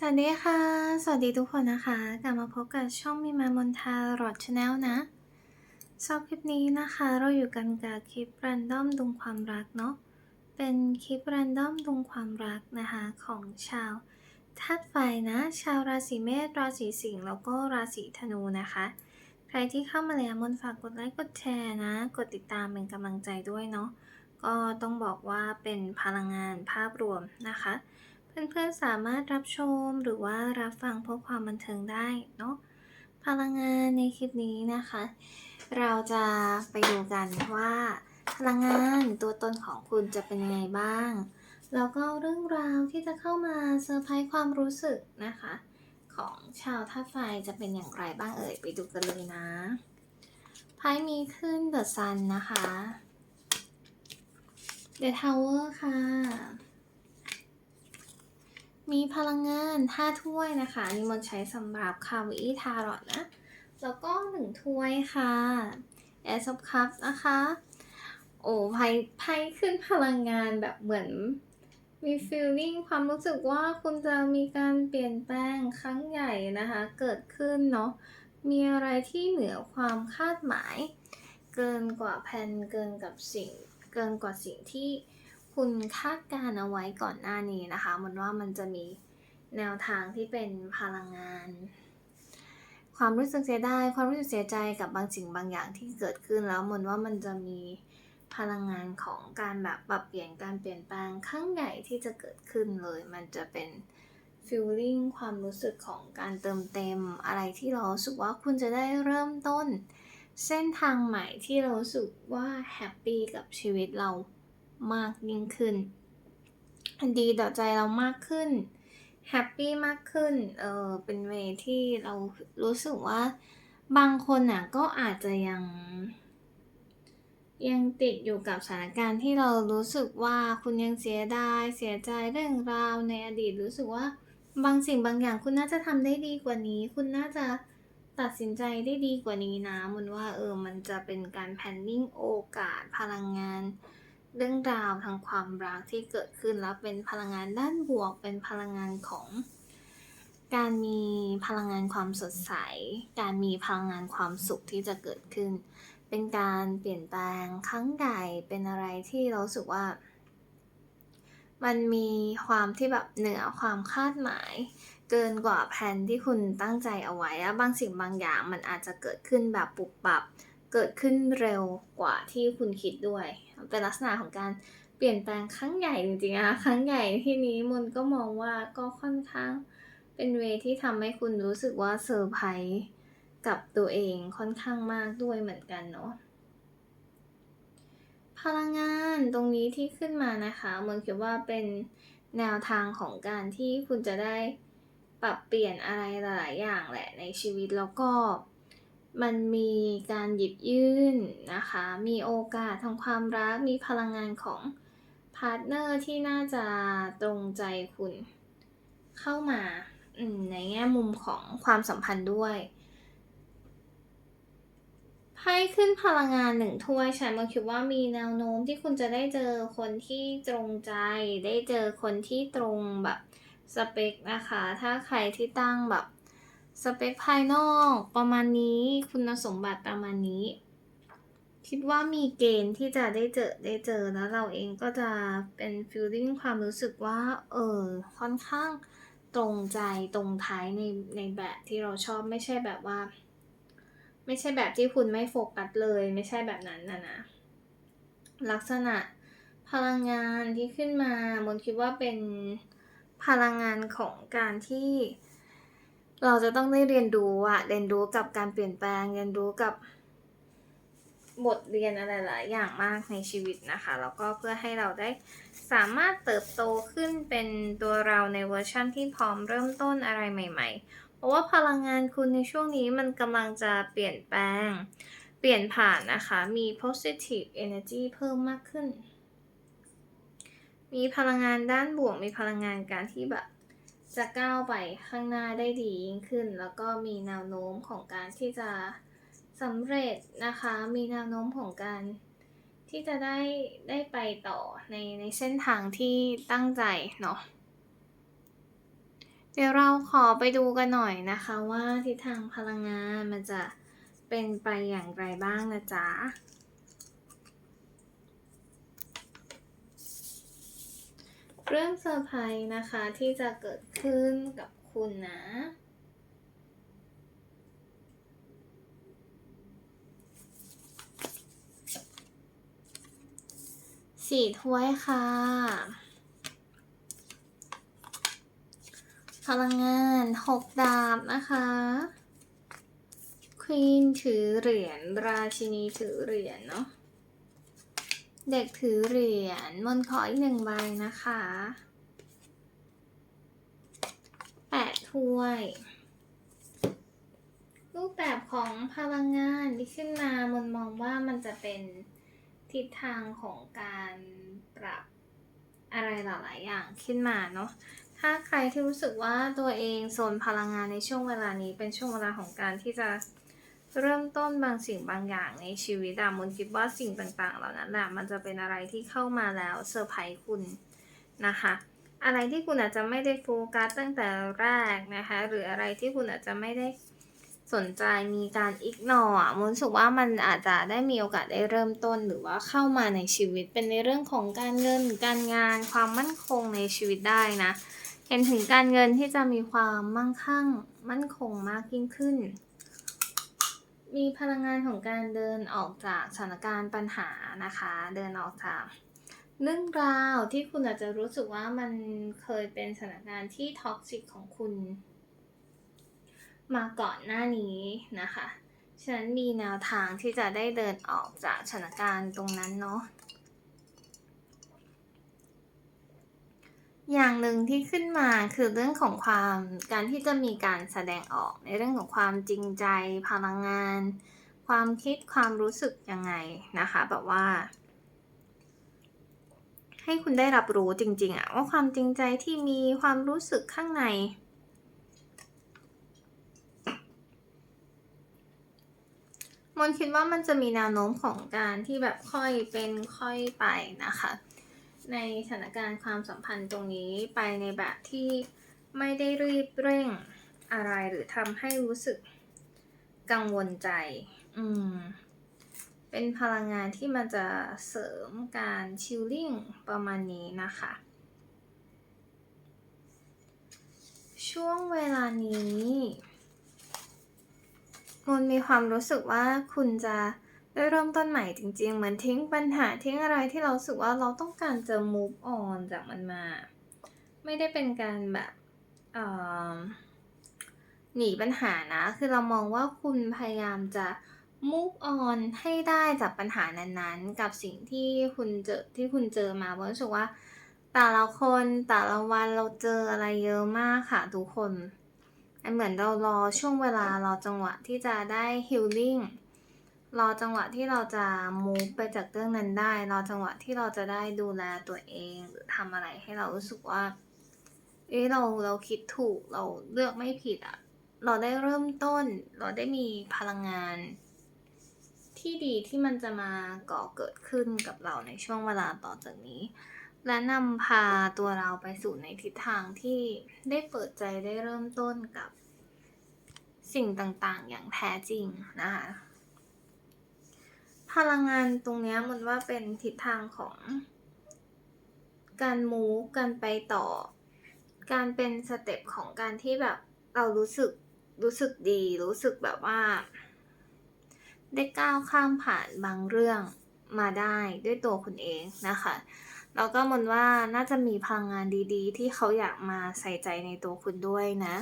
สวัสดีค่ะ สวัสดีทุกคนนะคะ กลับมาพบกับช่องมีมามนทารอดชาแนลนะชอบคลิปนี้นะคะ เราอยู่กันกับคลิปรันดอมดุงความรักเนาะ เป็นคลิปรันดอมดุงความรักนะคะของชาวธาตุไฟนะ ชาวราศีเมษ ราศีสิงห์ แล้วก็ราศีธนูนะคะ ใครที่เข้ามาแล้วมนฝากกดไลค์ กดแชร์นะ กดติดตามเป็นกำลังใจด้วยเนาะ ก็ต้องบอกว่าเป็นพลังงานภาพรวมนะคะ เพื่อนๆสามารถรับชมหรือว่ารับฟังเพื่อความบันเทิงได้เนาะพลังงานในคลิปนี้นะคะ เราจะไปดูกันว่าพลังงานตัวตนของคุณจะเป็นยังไงบ้าง แล้วก็เรื่องราวที่จะเข้ามาเซอร์ไพรส์ความรู้สึกนะคะ ของชาวธาไฟจะเป็นอย่างไรบ้างเอ่ยไปดูกันเลยนะไพ่มีขึ้น The Sun นะคะ The Tower ค่ะ มีพลังงาน5ถ้วยนะคะนี่มนใช้สำหรับคาวิทารอตนะ แล้วก็1ถ้วยค่ะ Ace of Cups นะคะ โอ้ไพ่ไพ่ขึ้นพลังงานแบบเหมือนมี feeling ความรู้สึกว่าคุณจะมีการเปลี่ยนแปลงครั้งใหญ่นะคะ เกิดขึ้นเนาะมีอะไรที่เหนือความคาดหมาย เกินกว่าแผนเกินกับสิ่ง เกินกว่าสิ่งที่ คุณคาดการเอาไว้ก่อนหน้านี้นะคะ มันว่ามันจะมีแนวทางที่เป็นพลังงาน ความรู้สึกเสียดายความรู้สึกเสียใจกับบางสิ่งบางอย่างที่เกิดขึ้นแล้วมันว่ามันจะมีพลังงานของการแบบปรับเปลี่ยนการเปลี่ยนแปลงครั้งใหญ่ที่จะเกิดขึ้นเลย มันจะเป็น feeling ความรู้สึกของการเติมเต็มอะไรที่เรารู้สึกว่าคุณจะได้เริ่มต้น เส้นทางใหม่ที่เรารู้สึกว่าแฮปปี้กับชีวิตเรา มากยิ่งขึ้น ดีต่อใจเรามากขึ้นแฮปปี้มากขึ้น เออเป็นเวที่เรารู้สึกว่าบางคนน่ะก็อาจจะยัง ยังติดอยู่กับสถานการณ์ที่เรารู้สึกว่าคุณยังเสียดายเสียใจเรื่องราวในอดีตรู้สึกว่าบางสิ่งบางอย่างคุณน่าจะทำได้ดีกว่านี้ คุณน่าจะตัดสินใจได้ดีกว่านี้นะมันว่าเออมันจะเป็นการแพนนิ่งโอกาสพลังงาน เรื่องราวทางความรักที่เกิดขึ้นแล้วเป็นพลังงานด้านบวก เป็นพลังงานของ การมีพลังงานความสดใส การมีพลังงานความสุขที่จะเกิดขึ้น เป็นการเปลี่ยนแปลงครั้งใหญ่เป็นอะไรที่เราสึกว่า มันมีความที่แบบเหนือความคาดหมาย เกินกว่าแผนที่คุณตั้งใจเอาไว้อะบางสิ่งบางอย่างมันอาจจะเกิดขึ้นแบบปุบปับ เกิดขึ้นเร็วกว่าที่คุณคิดด้วย เป็นลักษณะของการเปลี่ยนแปลงครั้งใหญ่จริงๆนะครั้งใหญ่ที่นี้มนก็มองว่าก็ค่อนข้างเป็นเวที่ทำให้คุณรู้สึกว่าเซอร์ไพรส์กับตัวเองค่อนข้างมากด้วยเหมือนกันเนาะพลังงานตรงนี้ที่ขึ้นมานะคะมนคิดว่าเป็นแนวทางของการที่คุณจะได้ปรับเปลี่ยนอะไรหลายๆอย่างแหละในชีวิตแล้วก็ มันมีการหยิบยื่นนะคะ มีโอกาสทางความรัก มีพลังงานของพาร์ทเนอร์ที่น่าจะตรงใจคุณเข้ามาในแง่มุมของความสัมพันธ์ด้วยไพ่ขึ้นพลังงานหนึ่งถ้วยฉันมาคิดว่ามีแนวโน้มที่คุณจะได้เจอคนที่ตรงใจ ได้เจอคนที่ตรงแบบสเปคนะคะ ถ้าใครที่ตั้งแบบ สเปคภายนอกประมาณนี้คุณสมบัติประมาณนี้ คิดว่ามีเกณฑ์ที่จะได้เจอได้เจอแล้วเราเองก็จะเป็นฟีลลิ่งความรู้สึกว่าเออค่อนข้างตรงใจตรงท้ายในในแบบที่เราชอบไม่ใช่แบบว่า ไม่ใช่แบบที่คุณไม่โฟกัสเลย ไม่ใช่แบบนั้นนะนะลักษณะพลังงานที่ขึ้นมามนคิดว่าเป็นพลังงานของการที่ เราจะต้องได้เรียนรู้อะเรียนรู้กับการเปลี่ยนแปลง เรียนรู้กับบทเรียนอะไรหลายอย่างมากในชีวิตนะคะ แล้วก็เพื่อให้เราได้สามารถเติบโตขึ้นเป็นตัวเราในเวอร์ชั่นที่พร้อมเริ่มต้นอะไรใหม่ ๆ เพราะว่าพลังงานคุณในช่วงนี้มันกำลังจะเปลี่ยนแปลง เปลี่ยนผ่านนะคะ มี positive energy เพิ่มมากขึ้น มีพลังงานด้านบวก มีพลังงานการที่แบบ จะก้าวไปข้างหน้าได้ดียิ่งขึ้น แล้วก็มีแนวโน้มของการที่จะสำเร็จนะคะ มีแนวโน้มของการที่จะได้ได้ไปต่อในในเส้นทางที่ตั้งใจเนาะ เดี๋ยวเราขอไปดูกันหน่อยนะคะว่าทิศทางพลังงานมันจะเป็นไปอย่างไรบ้างนะจ๊ะ เรื่องเซอร์ไพรส์นะคะที่จะเกิดขึ้นกับคุณนะ สี่ถ้วยค่ะ พลังงานหกดาบนะคะควีนถือเหรียญราชินีถือเหรียญเนาะ เด็กถือเหรียญมนขออีกหนึ่งใบนะคะแปดถ้วย รูปแบบของพลังงานที่ขึ้นมามนมองว่ามันจะเป็นทิศทางของการปรับอะไรหลายๆอย่างขึ้นมาเนาะ ถ้าใครที่รู้สึกว่าตัวเองโซนพลังงานในช่วงเวลานี้เป็นช่วงเวลาของการที่จะ เริ่มต้นบางสิ่งบางอย่างในชีวิตอะมนคิดว่าสิ่งต่างๆ เหล่านั้นแหละมันจะเป็นอะไรที่เข้ามาแล้วเซอร์ไพรส์คุณนะคะ อะไรที่คุณอาจจะไม่ได้โฟกัสตั้งแต่แรกนะคะ หรืออะไรที่คุณอาจจะไม่ได้สนใจมีการอิกนออะมนสึกว่ามันอาจจะได้มีโอกาสได้เริ่มต้นหรือว่าเข้ามาในชีวิตเป็นในเรื่องของการเงิน การงาน ความมั่นคงในชีวิตได้นะ เห็นถึงการเงินที่จะมีความมั่งคั่ง มั่นคงมากยิ่งขึ้น มีพลังงานของการเดินออกจากสถานการณ์ปัญหานะคะ เดินออกจากเรื่องราวที่คุณอาจจะรู้สึกว่ามันเคยเป็นสถานการณ์ที่ท็อกซิกของคุณ มาก่อนหน้านี้นะคะ ฉะนั้นมีแนวทางที่จะได้เดินออกจากสถานการณ์ตรงนั้นเนาะ อย่างหนึ่งที่ขึ้นมาคือเรื่องของความการที่จะมีการแสดงออกในเรื่องของความจริงใจ พลังงาน ความคิดความรู้สึกยังไงนะคะ แบบว่า ให้คุณได้รับรู้จริง ๆอะว่าความจริงใจที่มีความรู้สึกข้างใน มนคิดว่ามันจะมีแนวโน้มของการที่แบบค่อยเป็นค่อยไปนะคะ ในสถานการณ์ความสัมพันธ์ตรงนี้ไปในแบบที่ไม่ได้รีบเร่งอะไรหรือทำให้รู้สึกกังวลใจ อืม เป็นพลังงานที่มันจะเสริมการชิลลิ่งประมาณนี้นะคะ ช่วงเวลานี้มนมีความรู้สึกว่าคุณจะ ได้เริ่มต้นใหม่จริงๆ เหมือนทิ้งปัญหาทิ้งอะไรที่เราสึกว่าเราต้องการจะ move on จากมันมา ไม่ได้เป็นการแบบหนีปัญหานะ คือเรามองว่าคุณพยายามจะ move on ให้ได้จากปัญหานั้นๆ กับสิ่งที่คุณเจอที่คุณเจอมาเพราะรู้สึกว่าแต่ละคนแต่ละวันเราเจออะไรเยอะมากค่ะทุกคนมันเหมือนเรารอช่วงเวลารอจังหวะที่จะได้ healing รอจังหวะที่เราจะ move ไปจากเรื่องนั้นได้ รอจังหวะที่เราจะได้ดูแลตัวเองหรือทำอะไรให้เรารู้สึกว่า เอ้เราเราคิดถูกเราเลือกไม่ผิดอะเราได้เริ่มต้น เราได้มีพลังงาน ที่ดีที่มันจะมาก่อเกิดขึ้นกับเราในช่วงเวลาต่อจากนี้ และนำพาตัวเราไปสู่ในทิศทางที่ได้เปิดใจได้เริ่มต้นกับ สิ่งต่างๆ อย่างแท้จริงนะคะ พลังงานตรงเนี้ยมันว่าเป็นทิศทางของ การมูฟการไปต่อ การเป็นสเต็ปของการที่แบบเรารู้สึกรู้สึกดี รู้สึกแบบว่า ได้ก้าวข้ามผ่านบางเรื่องมาได้ด้วยตัวคุณเองนะคะแล้วก็มนว่าน่าจะมีพลังงานดีๆ ที่เขาอยากมาใส่ใจในตัวคุณด้วยนะ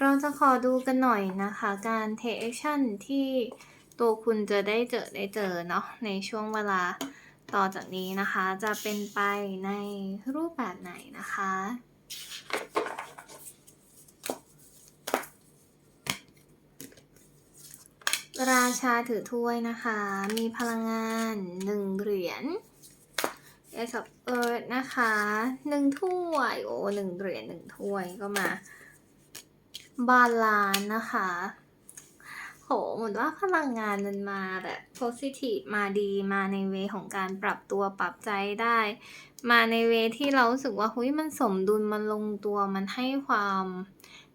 เราจะขอดูกันหน่อยนะคะ การ take action ที่ ตัวคุณจะได้เจอได้เจอเนาะในช่วงเวลาต่อจากนี้นะคะ จะเป็นไปในรูปแบบไหนนะคะ ราชาถือถ้วยนะคะ มีพลังงานหนึ่งเหรียญ Ace of Earth นะคะหนึ่งถ้วย โอ้หนึ่งเหรียญหนึ่งถ้วยก็มา บาลานนะคะ โหเหมือนว่าพลังงานมันมาแบบ positive มาดีมาในเวของการปรับตัวปรับใจได้ มาในเวที่เรารู้สึกว่าเฮ้ยมันสมดุลมันลงตัวมันให้ความ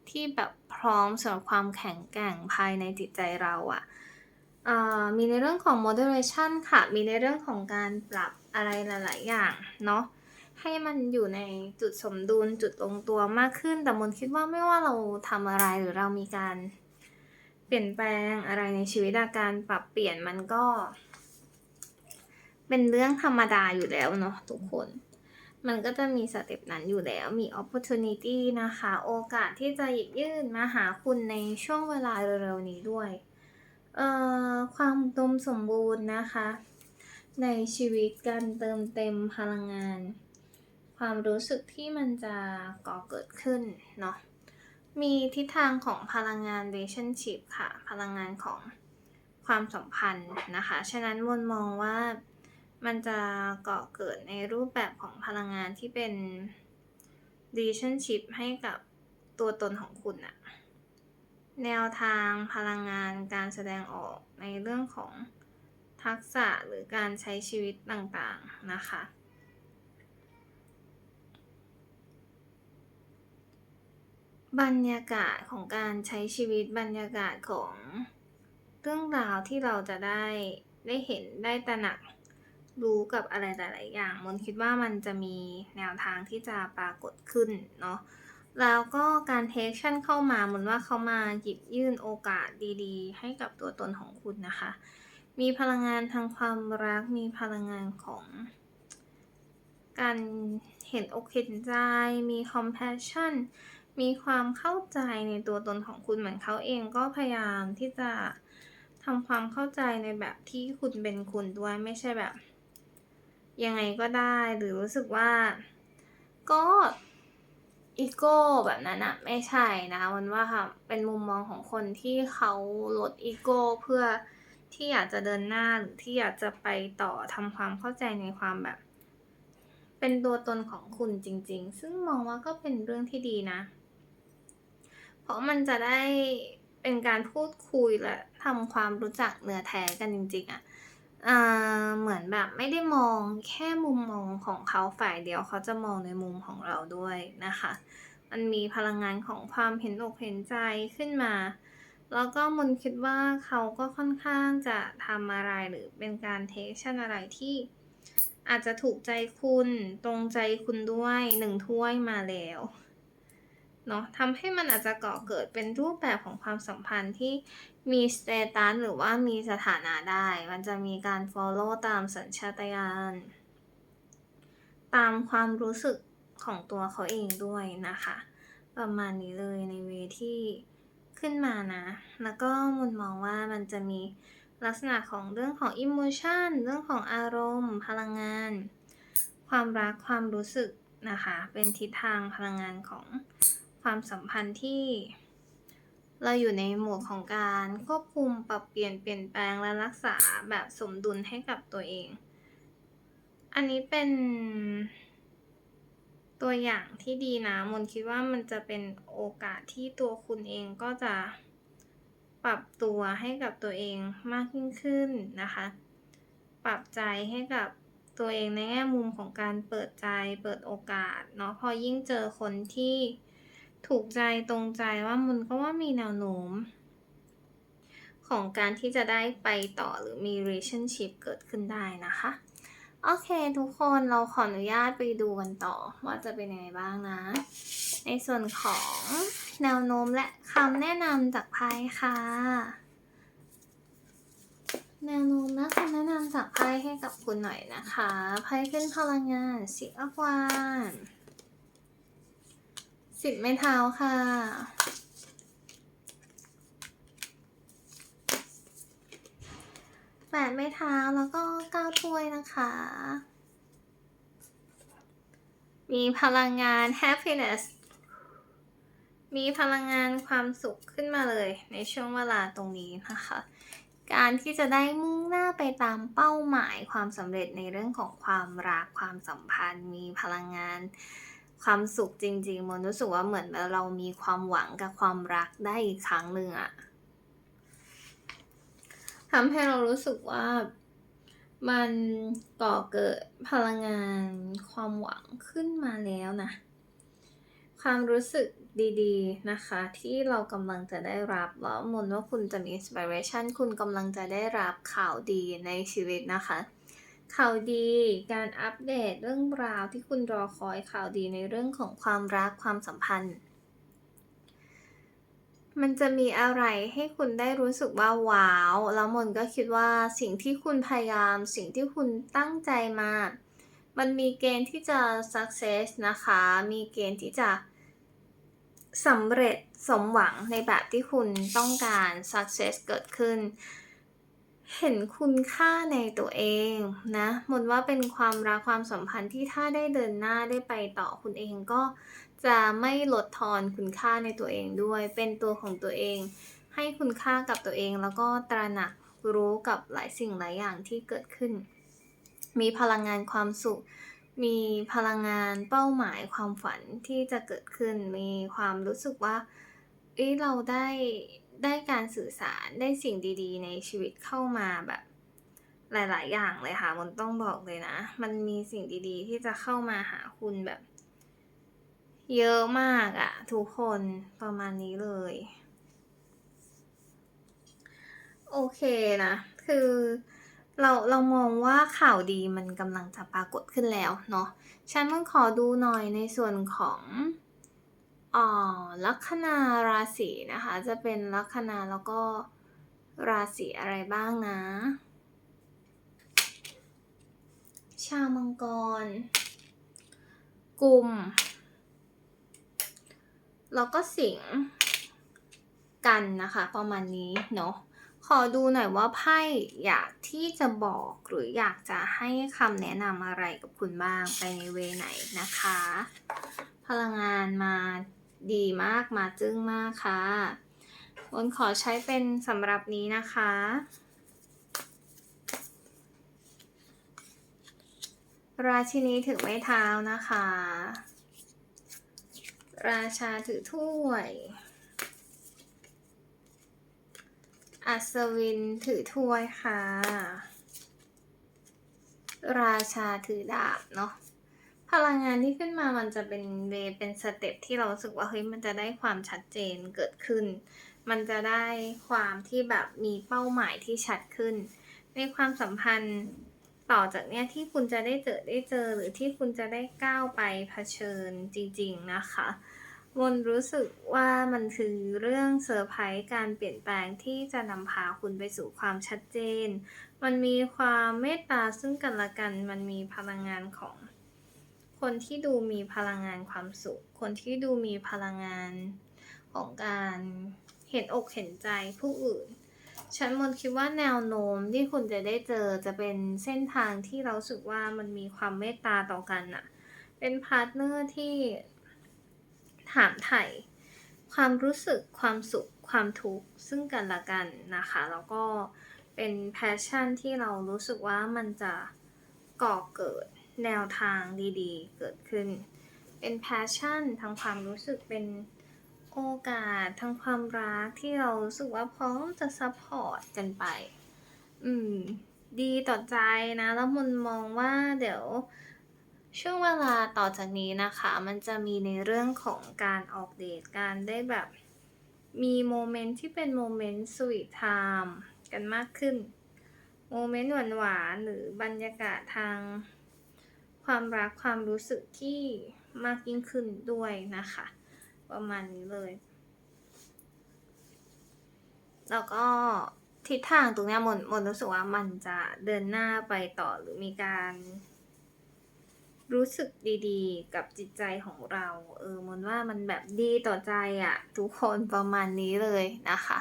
ที่แบบพร้อมสำหรับความแข็งแกร่งภายในจิตใจเราอะอ่ามีในเรื่องของ moderation ค่ะ มีในเรื่องของการปรับอะไรหลาย ๆ อย่างเนาะ ให้มันอยู่ในจุดสมดุลจุดลงตัวมากขึ้น แต่มนคิดว่าไม่ว่าเราทำอะไรหรือเรามีการ ลี่ยนแปลงอะไรในชีวิตอะการปรับเปลี่ยนมันก็ เป็นเรื่องธรรมดาอยู่แล้วเนาะทุกคน มันก็จะมีสเต็ปนั้นอยู่แล้วมี opportunity นะคะ โอกาสที่จะหยิบยื่นมาหาคุณในช่วงเวลาเร็วๆนี้ด้วย เอ่อ ความดมสมบูรณ์นะคะ ในชีวิตการเติมเต็มพลังงาน ความรู้สึกที่มันจะก่อเกิดขึ้นเนาะ มีทิศทางของพลังงาน relationship ค่ะ พลังงานของความสัมพันธ์นะคะ ฉะนั้นมนมองว่ามันจะก่อเกิดในรูปแบบของพลังงานที่เป็น relationship ให้กับตัวตนของคุณอะแนวทางพลังงานการแสดงออกในเรื่องของทักษะหรือการใช้ชีวิตต่างๆนะคะ บรรยากาศของการใช้ชีวิตบรรยากาศของเรื่องราวที่เราจะได้ได้เห็นได้ตระหนักรู้กับอะไรหลาย ๆ อย่างมนคิดว่ามันจะมีแนวทางที่จะปรากฏขึ้นเนาะแล้วก็การเทคชั่นเข้ามามนว่าเขามาหยิบยื่นโอกาสดี ๆ ให้กับตัวตนของคุณนะคะ มีพลังงานทางความรักมีพลังงานของ การเห็นอกเห็นใจมี compassion มีความเข้าใจในตัวตนของคุณเหมือนเขาเองก็พยายามที่จะทำความเข้าใจในแบบที่คุณเป็นคุณด้วยไม่ใช่แบบ ยังไงก็ได้หรือรู้สึกว่า ก็อีโก้แบบนั้นอะไม่ใช่นะมันว่าค่ะเป็นมุมมองของคนที่เขาลดอีโก้เพื่อที่อยากจะเดินหน้าหรือที่อยากจะไปต่อทำความเข้าใจในความแบบ เป็นตัวตนของคุณจริง ๆ ซึ่งมองว่าก็เป็นเรื่องที่ดีนะ เพราะมันจะได้เป็นการพูดคุยและทำความรู้จักเนื้อแท้กันจริงๆอะอ่าเหมือนแบบไม่ได้มองแค่มุมมองของเขาฝ่ายเดียวเขาจะมองในมุมของเราด้วยนะคะ มันมีพลังงานของความเห็นอกเห็นใจขึ้นมา แล้วก็มนคิดว่าเขาก็ค่อนข้างจะทำอะไรหรือเป็นการเทคชั่นอะไรที่อาจจะถูกใจคุณตรงใจคุณด้วยหนึ่งถ้วยมาแล้ว เนาะทำให้มันอาจจะก่อเกิดเป็นรูปแบบของความสัมพันธ์ที่มีสเตตัสหรือว่ามีสถานะได้ มันจะมีการ follow ตามสัญชาตญาณตามความรู้สึกของตัวเขาเองด้วยนะคะ ประมาณนี้เลยในเวที่ขึ้นมานะ แล้วก็มุนมองว่ามันจะมีลักษณะของเรื่องของ emotion เรื่องของอารมณ์ พลังงาน ความรักความรู้สึกนะคะ เป็นทิศทางพลังงานของ ความสัมพันธ์ที่ เราอยู่ในโหมดของการควบคุมปรับเปลี่ยนเปลี่ยนแปลงและรักษาแบบสมดุลให้กับตัวเอง อันนี้เป็นตัวอย่างที่ดีนะมนคิดว่ามันจะเป็นโอกาสที่ตัวคุณเองก็จะปรับตัวให้กับตัวเองมากยิ่งขึ้นนะคะ ปรับใจให้กับตัวเองในแง่มุมของการเปิดใจเปิดโอกาสเนาะพอยิ่งเจอคนที่ ถูกใจตรงใจว่ามันก็ว่ามีแนวโน้ม ของการที่จะได้ไปต่อหรือมี relationship เกิดขึ้นได้นะคะ โอเคทุกคนเราขออนุญาตไปดูกันต่อว่าจะเป็นยังไงบ้างนะ ในส่วนของแนวโน้มและคำแนะนำจากไพ่ค่ะแนวโน้มและคำแนะนำจากไพ่ให้กับคุณหน่อยนะคะ ไพ่ขึ้นพลังงานสิอักวาน สิบไม้เท้าค่ะ แปดไม้เท้าแล้วก็เก้าถ้วยนะคะ มีพลังงาน happiness มีพลังงานความสุขขึ้นมาเลยในช่วงเวลาตรงนี้นะคะ การที่จะได้มุ่งหน้าไปตามเป้าหมายความสำเร็จในเรื่องของความรักความสัมพันธ์ มีพลังงาน ความสุขจริงๆมนรู้สึกว่าเหมือนเรามีความหวังกับความรักได้อีกครั้งหนึ่งอะทำให้เรารู้สึกว่ามันก่อเกิดพลังงานความหวังขึ้นมาแล้วนะ ความรู้สึกดีๆนะคะ ที่เรากำลังจะได้รับแล้วมนว่าคุณจะมี inspiration คุณกำลังจะได้รับข่าวดีในชีวิตนะคะ ข่าวดี การอัปเดตเรื่องราวที่คุณรอคอยข่าวดีในเรื่องของความรักความสัมพันธ์ มันจะมีอะไรให้คุณได้รู้สึกว่าว้าว แล้วมนก็คิดว่าสิ่งที่คุณพยายาม สิ่งที่คุณตั้งใจมา มันมีเกณฑ์ที่จะ success นะคะ มีเกณฑ์ที่จะสำเร็จสมหวังในแบบที่คุณต้องการ success เกิดขึ้น เห็นคุณค่าในตัวเองนะมนว่าเป็นความรักความสัมพันธ์ที่ถ้าได้เดินหน้าได้ไปต่อคุณเองก็จะไม่ลดทอนคุณค่าในตัวเองด้วย เป็นตัวของตัวเอง ให้คุณค่ากับตัวเอง แล้วก็ตระหนักรู้กับหลายสิ่งหลายอย่างที่เกิดขึ้น มีพลังงานความสุข มีพลังงานเป้าหมายความฝันที่จะเกิดขึ้น มีความรู้สึกว่าเอ้ยเราได้ ได้การสื่อสารได้สิ่งดีๆ ในชีวิตเข้ามาแบบหลาย ๆ อย่างเลยค่ะ มันต้องบอกเลยนะ มันมีสิ่งดีๆ ที่จะเข้ามาหาคุณแบบ เยอะมากอะทุกคนประมาณนี้เลย โอเคนะ คือเราเรามองว่าข่าวดีมันกำลังจะปรากฏขึ้นแล้วเนาะฉันต้องขอดูหน่อยในส่วนของ อ๋อลัคนาราศีนะคะ จะเป็นลัคนาแล้วก็ราศีอะไรบ้างนะ ชาวมังกร กลุ่ม แล้วก็สิงห์กันนะคะ ประมาณนี้เนาะขอดูหน่อยว่าไพ่อยากที่จะบอกหรืออยากจะให้คำแนะนำอะไรกับคุณบ้างไปในเวไหนนะคะ พลังงานมา ดีมากมาจึ้งมากค่ะบนขอใช้เป็นสำหรับนี้นะคะ ราชินีถือไม้เท้านะคะ ราชาถือถ้วย อัศวินถือถ้วยค่ะ ราชาถือดาบเนาะ พลังงานที่ขึ้นมามันจะเป็นเวเป็นสเต็ปที่เรารู้สึกว่าเฮ้ยมันจะได้ความชัดเจนเกิดขึ้น มันจะได้ความที่แบบมีเป้าหมายที่ชัดขึ้น ในความสัมพันธ์ต่อจากเนี้ยที่คุณจะได้เจอได้เจอหรือที่คุณจะได้ก้าวไปเผชิญจริง ๆ นะคะมนรู้สึกว่ามันคือเรื่องเซอร์ไพรส์การเปลี่ยนแปลงที่จะนำพาคุณไปสู่ความชัดเจน มันมีความเมตตาซึ่งกันและกัน มันมีพลังงานของ คนที่ดูมีพลังงานความสุข คนที่ดูมีพลังงานของการเห็นอกเห็นใจผู้อื่น ฉันมนคิดว่าแนวโน้มที่คุณจะได้เจอจะเป็นเส้นทางที่เราสึกว่ามันมีความเมตตาต่อกันอะเป็นพาร์ทเนอร์ที่ถามไถ่ความรู้สึกความสุขความทุกข์ซึ่งกันและกันนะคะ แล้วก็เป็นแพชชั่นที่เรารู้สึกว่ามันจะก่อเกิด แนวทางดีๆ เกิดขึ้น เป็นแพชชั่นทางความรู้สึกเป็นโอกาสทางความรักที่เรารู้สึกว่าพร้อมจะซัพพอร์ตกันไป อืม ดีต่อใจนะ แล้วมันมองว่าเดี๋ยวช่วงเวลาต่อจากนี้นะคะ มันจะมีในเรื่องของการออกเดทการได้แบบ มีโมเมนต์ที่เป็นโมเมนต์สวีทไทม์กันมากขึ้น โมเมนต์หวานๆหรือบรรยากาศทาง ความรักความรู้สึกที่มากยิ่งขึ้นด้วยนะคะ ประมาณนี้เลย แล้วก็ทิศทางตรงนี้มนมนรู้สึกว่ามันจะเดินหน้าไปต่อหรือมีการ รู้สึกดีๆ กับจิตใจของเรา เออมนว่ามันแบบดีต่อใจอะ ทุกคนประมาณนี้เลยนะคะ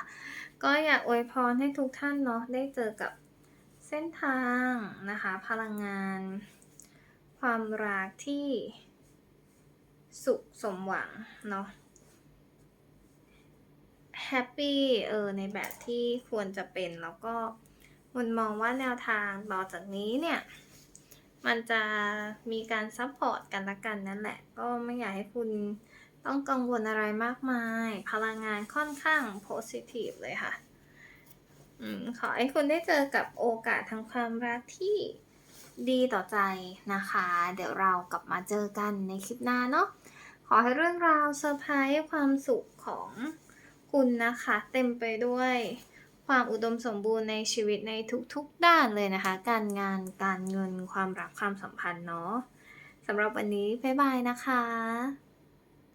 ก็อยากอวยพรให้ทุกท่านเนาะได้เจอกับเส้นทางนะคะ พลังงาน ความรักที่สุขสมหวังเนาะแฮปปี้เออในแบบที่ควรจะเป็นแล้วก็มันมองว่าแนวทางต่อจากนี้เนี่ย มันจะมีการซัพพอร์ตกันละกันนั่นแหละ ก็ไม่อยากให้คุณต้องกังวลอะไรมากมาย พลังงานค่อนข้างโพสิทีฟเลยค่ะอืมขอให้คุณได้เจอกับโอกาสทางความรักที่ ดีต่อใจนะคะ เดี๋ยวเรากลับมาเจอกันในคลิปหน้าเนาะขอให้เรื่องราวเซอร์ไพรส์ความสุขของคุณนะคะ เต็มไปด้วยความอุดมสมบูรณ์ในชีวิตในทุกๆด้านเลยนะคะ การงานการเงินความรักความสัมพันธ์เนาะสำหรับวันนี้บ๊ายบายนะคะ